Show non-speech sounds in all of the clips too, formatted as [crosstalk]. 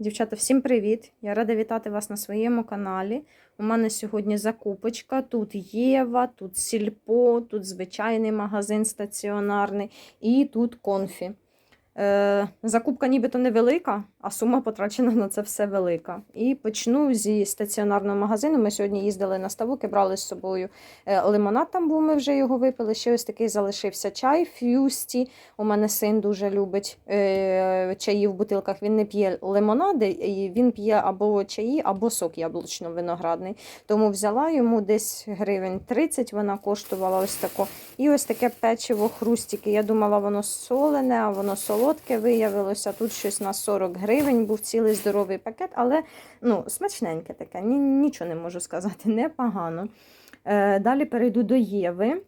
Дівчата, всім привіт! Я рада вітати вас на своєму каналі. У мене сьогодні закупочка. Тут Єва, тут Сільпо, тут звичайний магазин стаціонарний і тут конфі. Е, закупка нібито невелика, а сума потрачена на це все велика. І почну зі стаціонарного магазину. Ми сьогодні їздили на ставок і брали з собою е, лимонад, там був, ми вже його випили. Ще ось такий залишився чай фюсті. У мене син дуже любить е, чаї в бутилках. Він не п'є лимонади, він п'є або чаї, або сок яблучно-виноградний. Тому взяла йому десь гривень 30, вона коштувала ось тако. І ось таке печиво хрустики. Я думала, воно солене, а воно солодке виявилося. Тут щось на 40 гривень, був цілий здоровий пакет, але ну, смачненьке таке, ні, нічого не можу сказати, непогано. Е, далі перейду до Єви.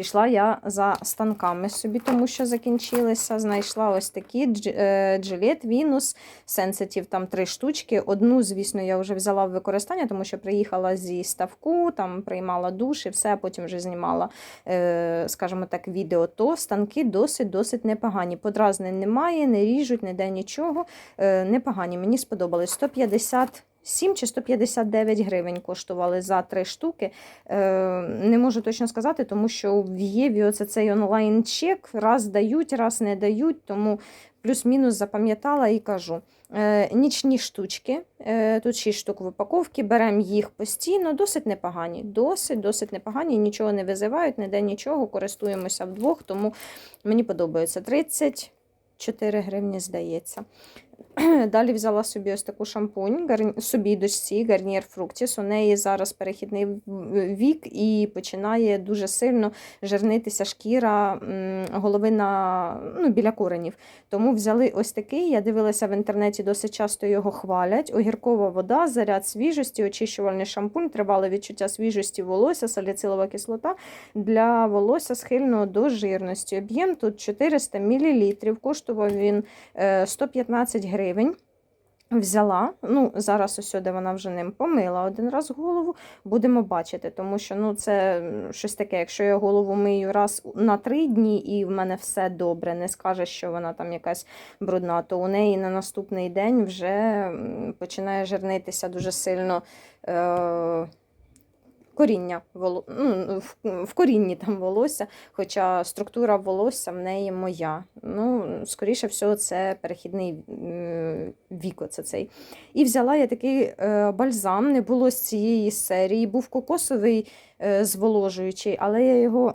Пішла я за станками собі, тому що закінчилися. Знайшла ось такі дж- Gillette Venus Sensitive, там три штучки. Одну, звісно, я вже взяла в використання, тому що приїхала зі ставку, там приймала душ і все, а потім вже знімала, е, скажімо так, відео. То станки досить-досить непогані. Подразнень немає, не ріжуть, ніде нічого. Е, Непогані. Мені сподобались 150 7 чи 159 гривень коштували за три штуки. Е, не можу точно сказати, тому що в Єві оце цей онлайн-чек раз дають, раз не дають, тому плюс-мінус запам'ятала і кажу. Е, нічні штучки, е, тут 6 штук в упаковці, беремо їх постійно, досить непогані. Досить, досить непогані, нічого не визивають, ніде нічого, користуємося вдвох, тому мені подобається 34 гривні, здається. [clears throat] Далі взяла собі ось таку шампунь, собі дочці, гарнір фруктіс. У неї зараз перехідний вік і починає дуже сильно жирнитися шкіра м, голови на, ну, біля коренів. Тому взяли ось такий. Я дивилася в інтернеті, досить часто його хвалять. Огіркова вода, заряд свіжості, очищувальний шампунь, тривале відчуття свіжості волосся, саліцилова кислота для волосся схильного до жирності. Об'єм тут 400 мл. Коштував він е, 115 гривень. Взяла, ну зараз ось сюди вона вже ним помила один раз голову, будемо бачити, тому що ну це щось таке, якщо я голову мию раз на три дні і в мене все добре, не скаже, що вона там якась брудна, то у неї на наступний день вже починає жирнитися дуже сильно. Е- Коріння ну, в, корінні там волосся, хоча структура волосся в неї моя. Ну, скоріше всього, це перехідний вік. Оце цей. І взяла я такий е, бальзам, не було з цієї серії. Був кокосовий е, зволожуючий, але я його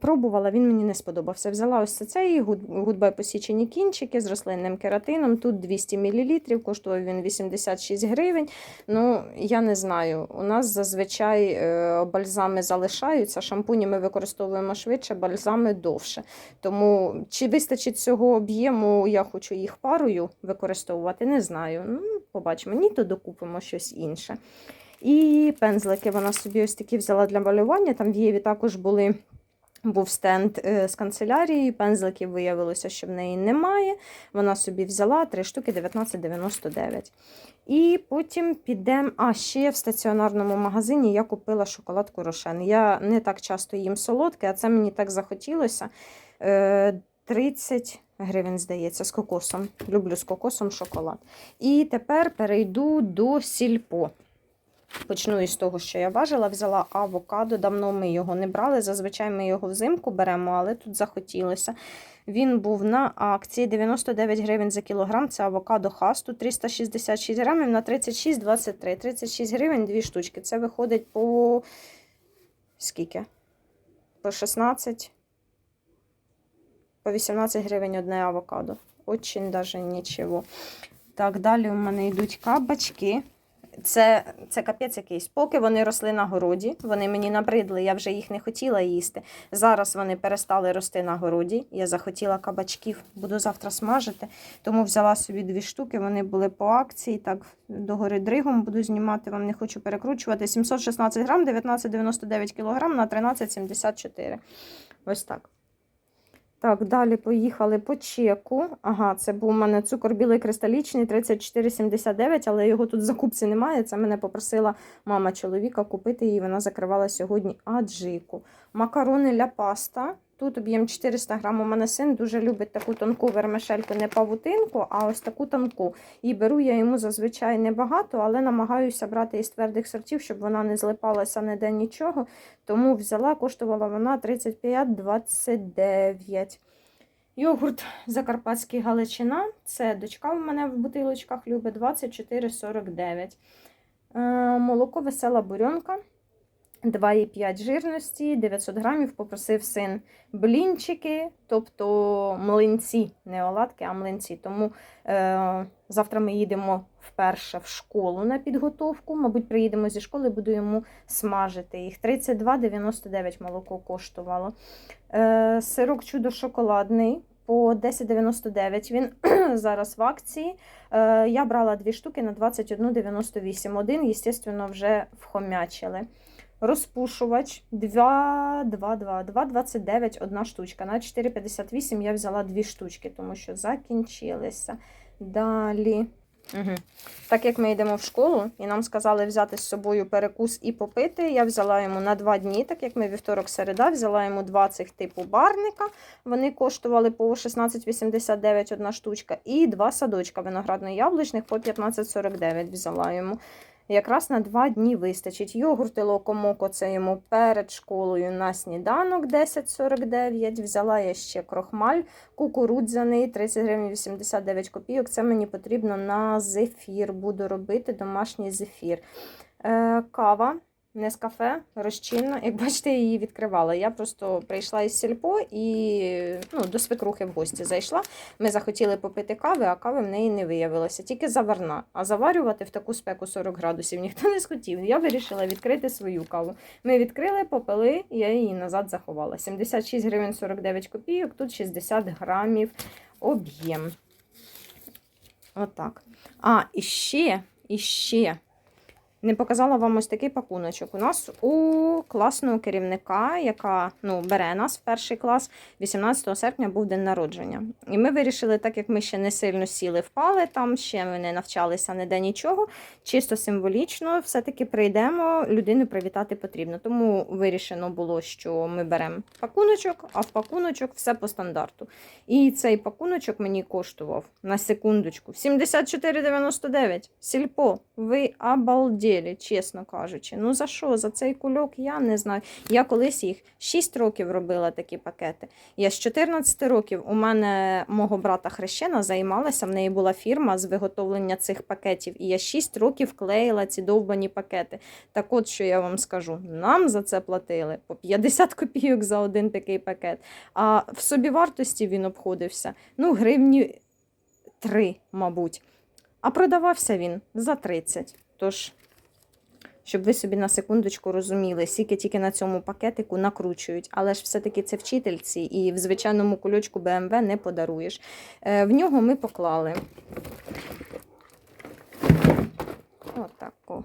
пробувала, він мені не сподобався. Взяла ось цей гудбай посічені кінчики з рослинним кератином. Тут 200 мл, коштував він 86 гривень. Ну, я не знаю. У нас зазвичай е, бальзами залишаються. Шампуні ми використовуємо швидше, бальзами довше. Тому чи вистачить цього об'єму, я хочу їх парою використовувати, не знаю. Ну, побачимо. Ні, то докупимо щось інше. І пензлики вона собі ось такі взяла для малювання. Там в Єві також були. Був стенд е, з канцелярією, пензликів виявилося, що в неї немає. Вона собі взяла 3 штуки 19,99. І потім підемо. А ще в стаціонарному магазині я купила шоколадку Рошен. Я не так часто їм солодке, а це мені так захотілося. Е, 30 гривень, здається, з кокосом. Люблю з кокосом шоколад. І тепер перейду до сільпо. Почну із того, що я важила, взяла авокадо. Давно ми його не брали. Зазвичай ми його взимку беремо, але тут захотілося. Він був на акції 99 гривень за кілограм. Це авокадо хасту 366 грамів на 36,23. 36 гривень дві штучки. Це виходить по скільки? По 16, по 18 гривень одне авокадо. Очень даже нічого. Так, далі у мене йдуть кабачки. Це, це капець якийсь. Поки вони росли на городі, вони мені набридли, я вже їх не хотіла їсти. Зараз вони перестали рости на городі. Я захотіла кабачків, буду завтра смажити. Тому взяла собі дві штуки, вони були по акції. Так, догори дригом буду знімати, вам не хочу перекручувати. 716 грам, 19,99 кілограм на 13,74. Ось так. Так, далі поїхали по чеку. Ага, це був у мене цукор білий кристалічний 34,79, але його тут в закупці немає. Це мене попросила мама чоловіка купити її. Вона закривала сьогодні аджику. Макарони ля паста Тут об'єм 400 грам. У мене син дуже любить таку тонку вермишельку, не павутинку, а ось таку тонку. І беру я йому зазвичай небагато, але намагаюся брати із твердих сортів, щоб вона не злипалася ніде нічого. Тому взяла, коштувала вона 35,29. Йогурт Закарпатський Галичина. Це дочка у мене в бутилочках любить 24,49. Е, Молоко весела бурьонка. 2,5 жирності, 900 грамів попросив син блінчики, тобто млинці, не оладки, а млинці. Тому е, завтра ми їдемо вперше в школу на підготовку. Мабуть, приїдемо зі школи, буду йому смажити їх. 32,99 молоко коштувало. Е, сирок чудо шоколадний. По 10,99 він [clears throat] зараз в акції. Е, я брала дві штуки на 21,98. Один, звісно, вже вхомячили. Розпушувач 2, 2, 2, 2,29 одна штучка. На 4,58 я взяла дві штучки, тому що закінчилися. Далі. Угу. Так як ми йдемо в школу, і нам сказали взяти з собою перекус і попити, я взяла йому на два дні, так як ми вівторок середа, взяла йому два цих типу барника. Вони коштували по 16,89 одна штучка, і два садочка виноградно-яблучних по 15,49 взяла йому. Якраз на два дні вистачить. Йогурти локомоко це йому перед школою на сніданок 10,49. Взяла я ще крохмаль кукурудзяний 30 гривень 89 копійок. Це мені потрібно на зефір. Буду робити домашній зефір. Е, кава. Нескафе розчинна. Як бачите, її відкривала. Я просто прийшла із сільпо і ну, до свекрухи в гості зайшла. Ми захотіли попити кави, а кави в неї не виявилося, тільки заварна. А заварювати в таку спеку 40 градусів ніхто не схотів. Я вирішила відкрити свою каву. Ми відкрили, попили, я її назад заховала. 76 гривень 49 копійок, тут 60 грамів об'єм. Отак. А, і ще, і ще. Не показала вам ось такий пакуночок. У нас у класного керівника, яка ну, бере нас в перший клас, 18 серпня був день народження. І ми вирішили, так як ми ще не сильно сіли, впали, там ще ми не навчалися ніде нічого, чисто символічно, все-таки прийдемо, людину привітати потрібно. Тому вирішено було, що ми беремо пакуночок, а в пакуночок все по стандарту. І цей пакуночок мені коштував на секундочку 74,99. Сільпо, ви обалдели, чесно кажучи. Ну за що? За цей кульок я не знаю. Я колись їх 6 років робила такі пакети. Я з 14 років у мене мого брата хрещена займалася. В неї була фірма з виготовлення цих пакетів. І я 6 років клеїла ці довбані пакети. Так от, що я вам скажу, нам за це платили по 50 копійок за один такий пакет. А в собівартості він обходився ну, гривні 3, мабуть. А продавався він за 30. Тож, щоб ви собі на секундочку розуміли, скільки тільки на цьому пакетику накручують. Але ж все-таки це вчительці, і в звичайному кульочку БМВ не подаруєш. Е, В нього ми поклали. Отако.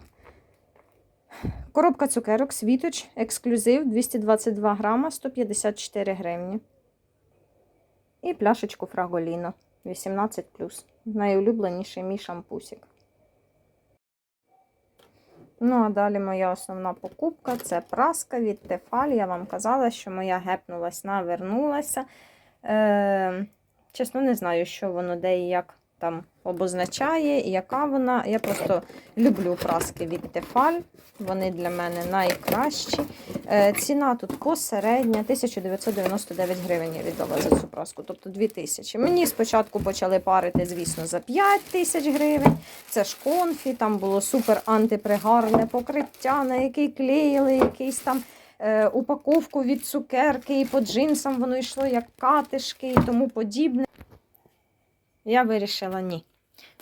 Коробка цукерок, світоч, ексклюзив 222 грама, 154 гривні. І пляшечку Фраголіно 18. Найулюбленіший мій шампусик. Ну, а далі моя основна покупка це праска від Тефаль. Я вам казала, що моя гепнулась, навернулася. Е, чесно, не знаю, що воно де і як там обозначає, яка вона. Я просто люблю праски від Тефаль. Вони для мене найкращі. Е, ціна тут посередня 1999 гривень я віддала за цю праску, тобто 2000. Мені спочатку почали парити, звісно, за 5 тисяч гривень. Це ж конфі, там було супер антипригарне покриття, на який клеїли якийсь там. е, Упаковку від цукерки, і по джинсам воно йшло як катишки і тому подібне. Я вирішила ні.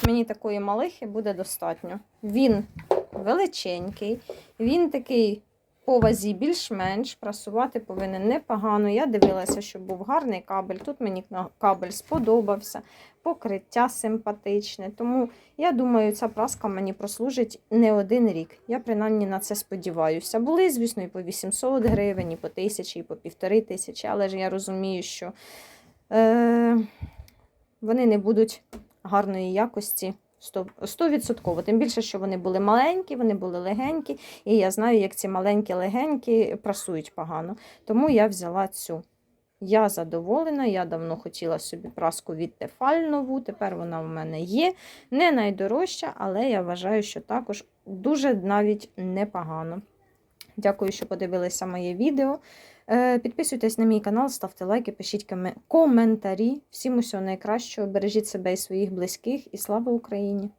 Мені такої малихи буде достатньо. Він величенький, він такий по вазі більш-менш, прасувати повинен непогано. Я дивилася, щоб був гарний кабель. Тут мені кабель сподобався, покриття симпатичне. Тому я думаю, ця праска мені прослужить не один рік. Я принаймні на це сподіваюся. Були, звісно, і по 800 гривень, і по 1000, і по півтори тисячі, але ж я розумію, що. Е- вони не будуть гарної якості 100%. Тим більше, що вони були маленькі, вони були легенькі, і я знаю, як ці маленькі легенькі прасують погано. Тому я взяла цю. Я задоволена, я давно хотіла собі праску від Тефаль нову, тепер вона в мене є. Не найдорожча, але я вважаю, що також дуже навіть непогано. Дякую, що подивилися моє відео. Е, Підписуйтесь на мій канал, ставте лайки, пишіть коментарі. Всім усього найкращого. Бережіть себе і своїх близьких, і слава Україні!